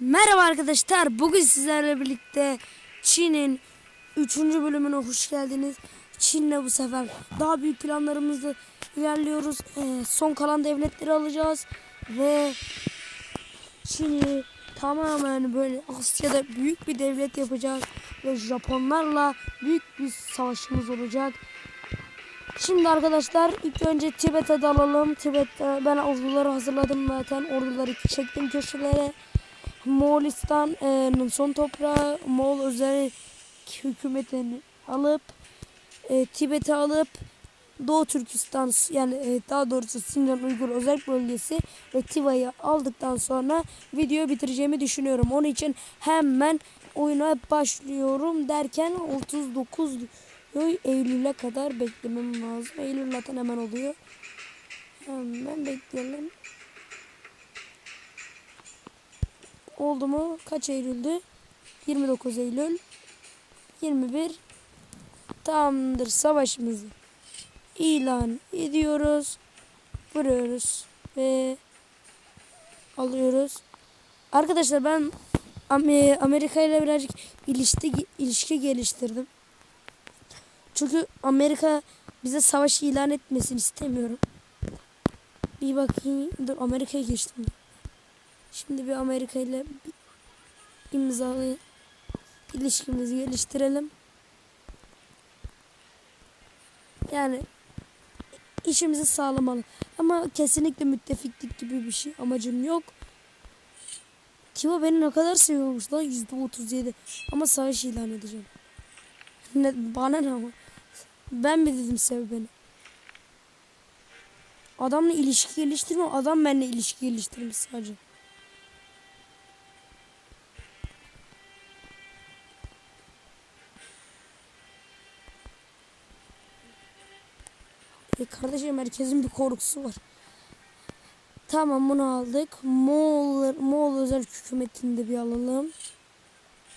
Merhaba arkadaşlar. Bugün sizlerle birlikte Çin'in 3. bölümüne hoş geldiniz. Çin'le bu sefer daha büyük planlarımızla ilerliyoruz. Ee, son kalan devletleri alacağız ve Çin'i tamamen böyle Asya'da büyük bir devlet yapacağız ve Japonlarla büyük bir savaşımız olacak. Şimdi arkadaşlar ilk önce Tibet'e dalalım. Tibet'te ben orduları hazırladım zaten. Orduları çektim köşelere. Moğolistan'ın son toprağı Moğol özel hükümetini alıp e, Tibet'i alıp Doğu Türkistan yani e, daha doğrusu Sincan Uygur özel bölgesi ve Tiva'yı aldıktan sonra videoyu bitireceğimi düşünüyorum. Onun için hemen oyuna başlıyorum derken 39 Eylül'e kadar beklemem lazım. Eylül zaten hemen oluyor. Hemen bekleyelim. Oldu mu? Kaç Eylül'dü? 29 Eylül. 21. Tamamdır savaşımızı ilan ediyoruz. Vuruyoruz ve alıyoruz. Arkadaşlar ben Am- Amerika ile birazcık ilişki, ilişki geliştirdim. Çünkü Amerika bize savaş ilan etmesini istemiyorum. Bir bakayım. Dur Amerika'ya geçtim. Şimdi bir Amerika ile imzalı ilişkimizi geliştirelim. Yani işimizi sağlamalı. Ama kesinlikle müttefiklik gibi bir şey amacım yok. Tiva beni ne kadar seviyormuş lan %37. Ama savaş ilan edeceğim. Ne, bana ne ama. Ben mi dedim sev beni. Adamla ilişki geliştirme. Adam benimle ilişki geliştirmiş sadece. E kardeşim herkesin bir korkusu var. Tamam bunu aldık. Moğol, Moğol özel hükümetini de bir alalım.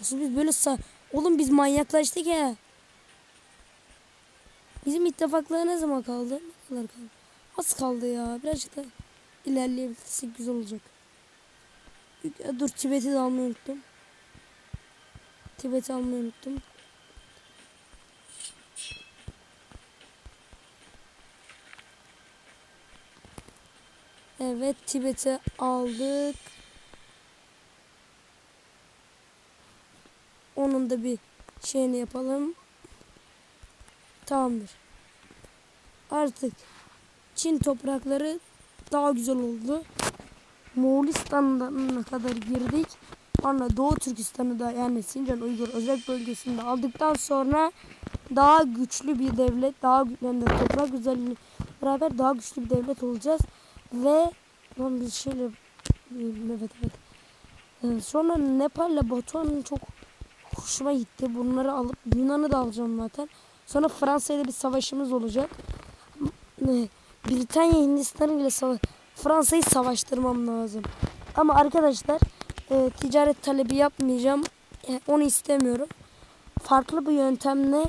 Aslında biz böyle sa Oğlum biz manyaklaştık ya. Bizim ittifaklığa ne zaman kaldı? Ne kadar kaldı? Az kaldı ya. Birazcık da ilerleyebilirsek güzel olacak. Dur Tibet'i de almayı unuttum. Tibet'i almayı unuttum. Evet Tibet'i aldık. Onun da bir şeyini yapalım. Tamamdır. Artık Çin toprakları daha güzel oldu. Moğolistan'dan kadar girdik. Sonra Doğu Türkistan'ı da yani Sincan Uygur özel bölgesinde aldıktan sonra daha güçlü bir devlet, daha yani toprak güzelliği beraber daha güçlü bir devlet olacağız. Ve lan bir şeyle evet evet. Ee, sonra Nepal'le Batuhan çok hoşuma gitti. Bunları alıp Yunan'ı da alacağım zaten. Sonra Fransa'yla bir savaşımız olacak. Ee, Britanya Hindistan ile savaş Fransa'yı savaştırmam lazım. Ama arkadaşlar e, ticaret talebi yapmayacağım. E, onu istemiyorum. Farklı bir yöntemle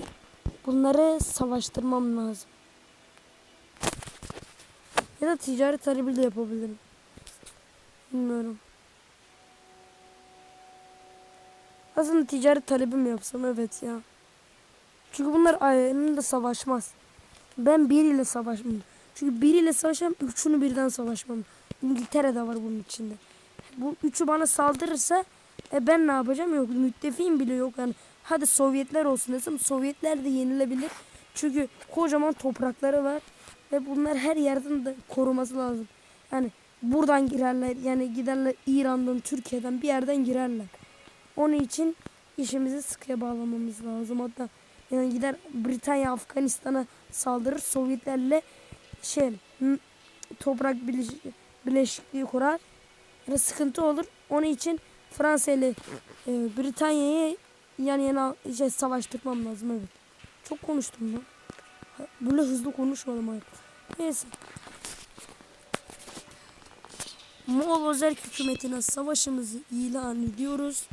bunları savaştırmam lazım. Ya da ticaret talebi de yapabilirim. Bilmiyorum. Aslında ticaret talebi mi yapsam? Evet ya. Çünkü bunlar aynı savaşmaz. Ben biriyle savaşmam. Çünkü biriyle savaşmam, üçünü birden savaşmam. İngiltere de var bunun içinde. Bu üçü bana saldırırsa e ben ne yapacağım? Yok müttefiğim bile yok. Yani hadi Sovyetler olsun desem Sovyetler de yenilebilir. Çünkü kocaman toprakları var ve bunlar her yerden de koruması lazım. Yani buradan girerler yani giderler İran'dan, Türkiye'den bir yerden girerler. Onun için işimizi sıkıya bağlamamız lazım. Hatta yani gider Britanya Afganistan'a saldırır Sovyetlerle şey toprak birleş, birleşikliği kurar. Yani sıkıntı olur. Onun için Fransa ile e, Britanya'yı yan yana şey, savaştırmam lazım evet. Çok konuştum lan. Böyle hızlı konuşmadım hayır. Neyse. Moğol özel hükümetine savaşımızı ilan ediyoruz.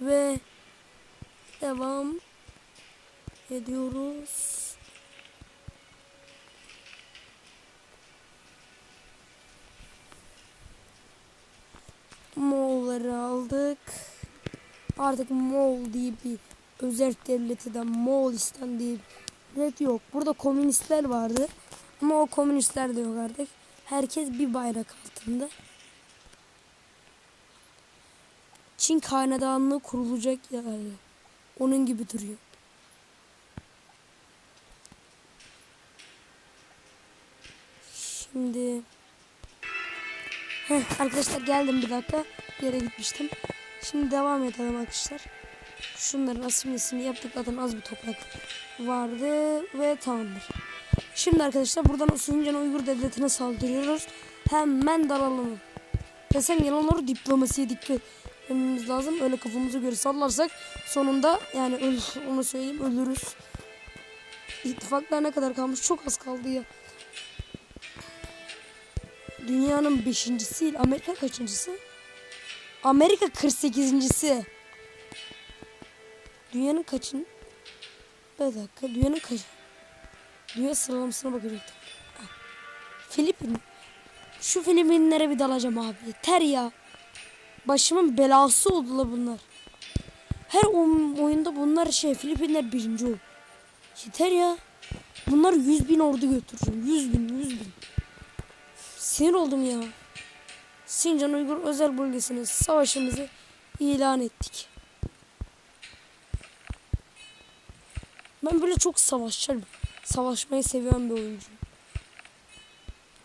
Ve devam ediyoruz. Moğollar Bunları aldık. Artık Moğol diye bir özel devleti de Moğolistan diye bir devlet yok. Burada komünistler vardı. Ama o komünistler de yok artık. Herkes bir bayrak altında. Çin hanedanlığı kurulacak yani. Onun gibi duruyor. Şimdi Heh, arkadaşlar geldim bir dakika. Bir yere gitmiştim. Şimdi devam edelim arkadaşlar. Şunların asimilesini yaptık. Zaten az bir toprak vardı ve tamamdır. Şimdi arkadaşlar buradan Sincan Uygur Devleti'ne saldırıyoruz. Hemen dalalım. Desem yalan olur diplomasiye dikkat etmemiz lazım. Öyle kafamıza göre sallarsak sonunda yani öl, onu söyleyeyim ölürüz. İttifaklar ne kadar kalmış? Çok az kaldı ya. Dünyanın beşincisi, Amerika kaçıncısı? Amerika 48. Dünyanın kaçın? Bir dakika, dünyanın kaç? Dünya sıralamasına bakacaktım. Filipin. Şu Filipinlere bir dalacağım abi. Yeter ya. Başımın belası oldular bunlar. Her oyun- oyunda bunlar şey Filipinler birinci ol. Yeter ya. Bunlar 100 bin ordu götüreceğim. 100 bin, 100 bin. Sinir oldum ya. Sincan Uygur özel bölgesine savaşımızı ilan ettik. Ben böyle çok savaşçıyım. Savaşmayı seviyorum bir oyuncu.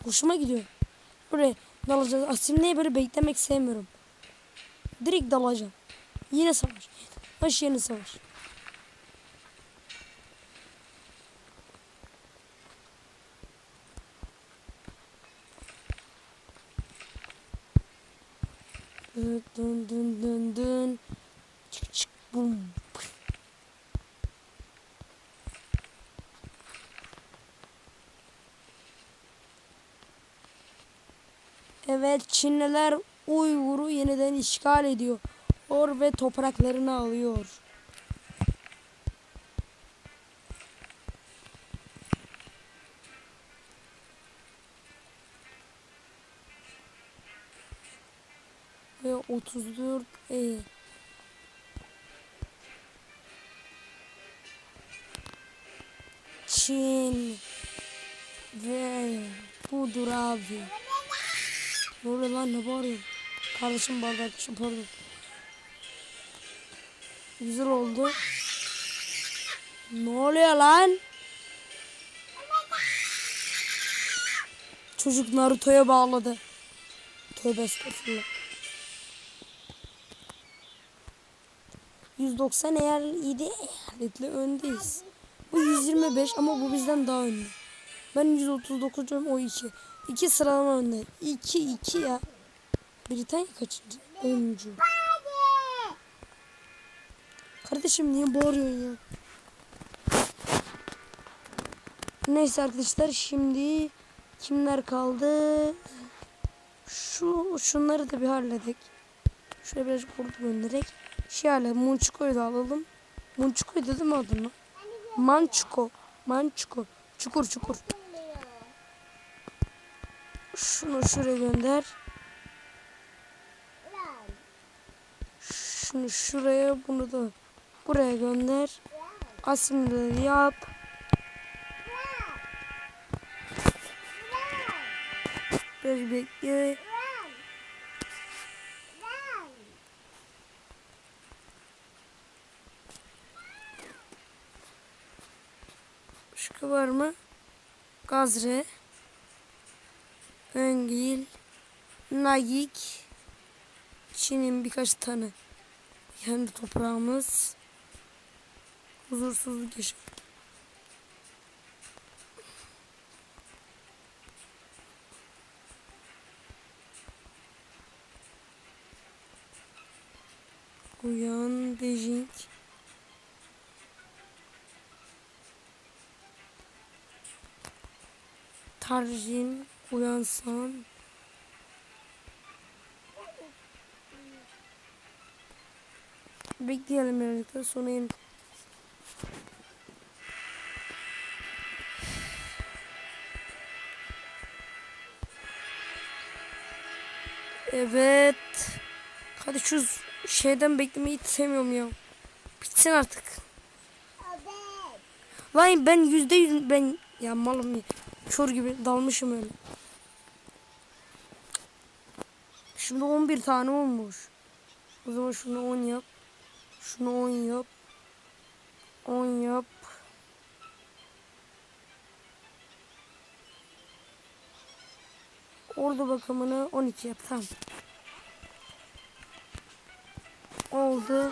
Hoşuma gidiyor. Buraya dalacağız. Asimleyi böyle beklemek sevmiyorum. Direkt dalacağım. Yine savaş. Baş yeni savaş. Dın dın dın dın. Çık çık bum. Evet Çinliler Uygur'u yeniden işgal ediyor. Or ve topraklarını alıyor. Ve 34 e, Çin ve budur abi. Ne lan ne bağırıyorsun? Kardeşim bardak pardon. Güzel oldu. Ne oluyor lan? Çocuk Naruto'ya bağladı. Tövbe estağfurullah. 190 eğer iyiydi eyaletle öndeyiz. Bu 125 ama bu bizden daha önde. Ben 139'um o 2. 2 sıralama önde. 2 2 ya. Britanya kaçıncı? 10. Kardeşim niye bağırıyorsun ya? Neyse arkadaşlar şimdi kimler kaldı? Şu şunları da bir halledek. Şöyle birazcık kurdu göndererek. Şey hala Munçuko'yu da alalım. Munçuko dedim adını? Mançuko. Mançuko. Çukur çukur. Şunu şuraya gönder. Şunu şuraya bunu da buraya gönder. Asimleri yap. Biraz bekle. Başka var mı? Gazre. Öngil. Nagik. Çin'in birkaç tane kendi toprağımız huzursuzluk yaşıyor. Uyan Beijing. Tarjin uyansan. Bekleyelim da sonra yeni... Evet. Hadi şu şeyden beklemeyi sevmiyorum ya. Bitsin artık. Lan ben yüzde yüz ben ya malım ya. Kör gibi dalmışım öyle. Şimdi 11 tane olmuş. O zaman şunu 10 yap. Şunu 10 yap. 10 yap. Ordu bakımını 12 yap. Tamam. Oldu.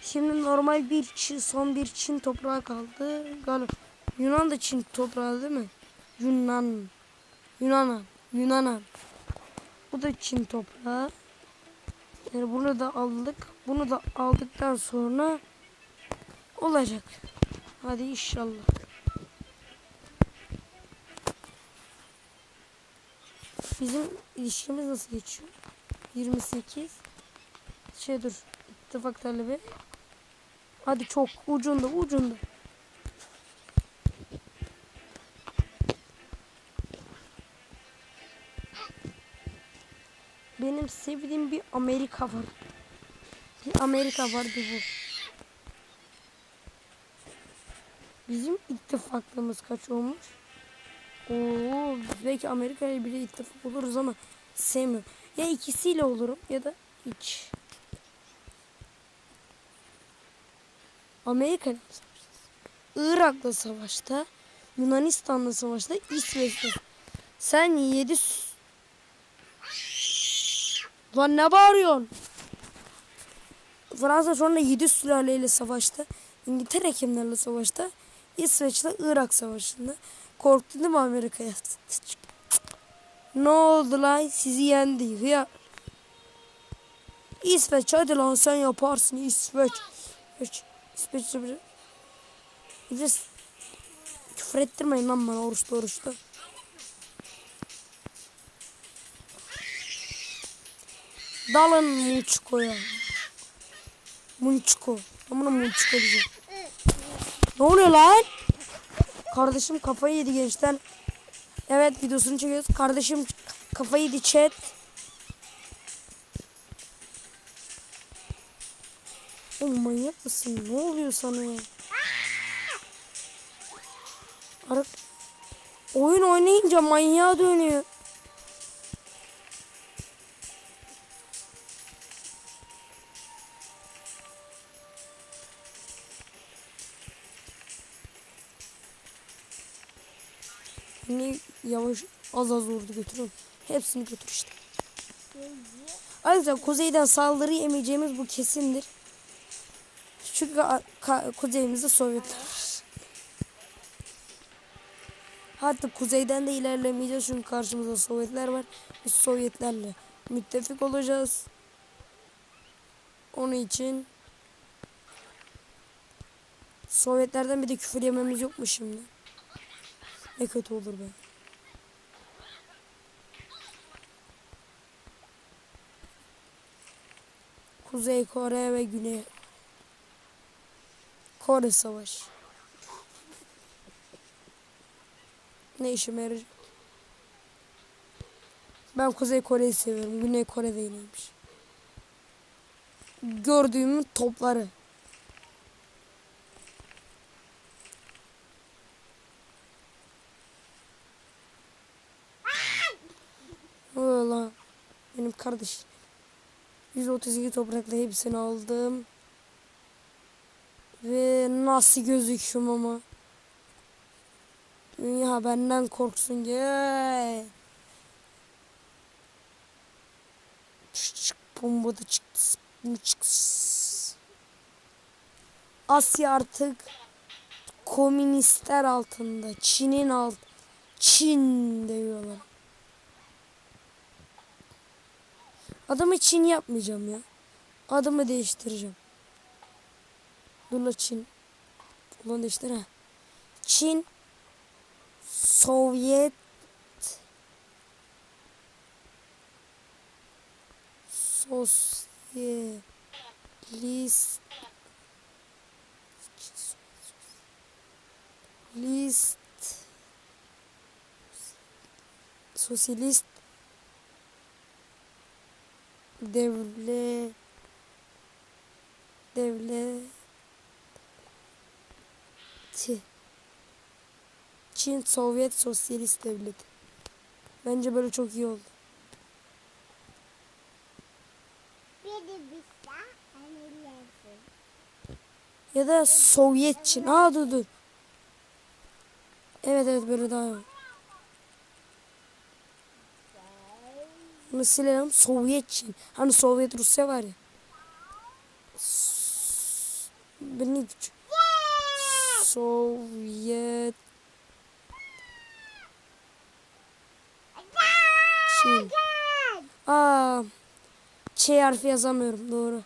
Şimdi normal bir Çin, son bir Çin toprağı kaldı. Galiba Yunan da Çin toprağı değil mi? Yunan. Yunanan. Yunanan. Bu da Çin toprağı. Yani bunu da aldık. Bunu da aldıktan sonra olacak. Hadi inşallah. Bizim ilişkimiz nasıl geçiyor? 28. Şey dur. İttifak talebi. Hadi çok ucunda ucunda. Benim sevdiğim bir Amerika var. Bir Amerika vardı bu. Bizim ittifaklığımız kaç olmuş? Oo, belki Amerika ile bile ittifak oluruz ama sevmiyorum. Ya ikisiyle olurum ya da hiç. Amerika ile savaşta, Irak'la savaşta, Yunanistan'la savaşta, İsveç'te. Sen yedi... Lan ne bağırıyorsun? Fransa sonra yedi sülaleyle savaşta. İngiltere kimlerle savaşta? İsveç'le Irak savaşında. Korktu değil mi Amerika'ya? Ne oldu lan? Sizi yendi. Ya. İsveç hadi lan sen yaparsın İsveç. İsveç. İsveç. İsveç. Küfür ettirmeyin lan bana oruçlu oruçlu. Dalın Munçko'ya. Munçko. Ben buna Munçko diyeceğim. Ne oluyor lan? Kardeşim kafayı yedi gençler. Evet videosunu çekiyoruz. Kardeşim kafayı yedi chat. Oğlum manyak mısın? Ne oluyor sana ya? Ara Oyun oynayınca manyağa dönüyor. Yine yavaş az az vurdu götürüyorum. Hepsini götür işte. Ayrıca kuzeyden saldırı yemeyeceğimiz bu kesindir. Çünkü kuzeyimizde Sovyetler. Hatta kuzeyden de ilerlemeyeceğiz çünkü karşımızda Sovyetler var. Biz Sovyetlerle müttefik olacağız. Onun için Sovyetlerden bir de küfür yememiz yok mu şimdi? Ne kötü olur be. Kuzey Kore ve Güney Kore Savaşı. Ne işime yarayacak? Ben Kuzey Kore'yi seviyorum. Güney Kore de neymiş? Gördüğümün topları. Valla benim kardeş 132 toprakla hepsini aldım. Ve nasıl gözüküyorum ama. Dünya benden korksun diye. Çık çık bomba da çıktı. Çık. Asya artık komünistler altında. Çin'in alt. Çin diyorlar. Adımı Çin yapmayacağım ya. Adımı değiştireceğim. Dur la Çin. Ulan değiştir ha. Çin Sovyet Sosyalist List devlet devlet Çin Sovyet Sosyalist Devleti. Bence böyle çok iyi oldu. Ya da Sovyet Çin. Aa dur dur. Evet evet böyle daha iyi. Silelim. Sovyet Çin. Hani Sovyet Rusya var ya. Beni küçük. Sovyet Çin. Aa, Ç harfi yazamıyorum doğru.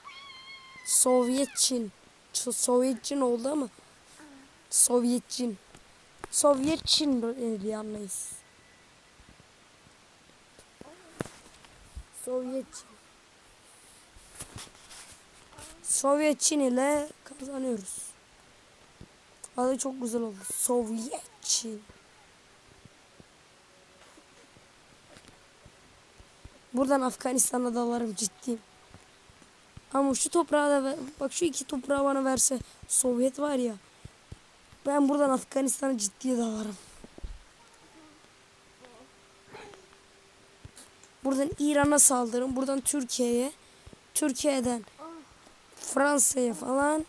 Sovyet Çin. Sovyet Çin oldu ama. Sovyet Çin. Sovyet Çin diye anlayız. Sovyet Çin. Sovyet Çin ile kazanıyoruz. Adı çok güzel oldu. Sovyet. Buradan Afganistan'a dalarım ciddiyim. Ama şu toprağı da bak şu iki toprağı bana verse Sovyet var ya. Ben buradan Afganistan'a ciddiye dalarım. Buradan İran'a saldırırım. Buradan Türkiye'ye. Türkiye'den Fransa'ya falan.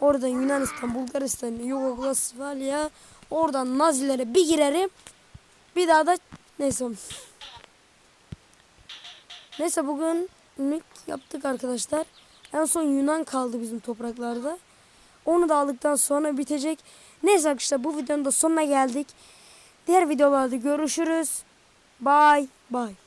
Oradan Yunanistan, Bulgaristan, Yugoslavya. Oradan Nazilere bir girerim. Bir daha da neyse. Neyse bugünlük yaptık arkadaşlar. En son Yunan kaldı bizim topraklarda. Onu da aldıktan sonra bitecek. Neyse arkadaşlar bu videonun da sonuna geldik. Diğer videolarda görüşürüz. Bye bye.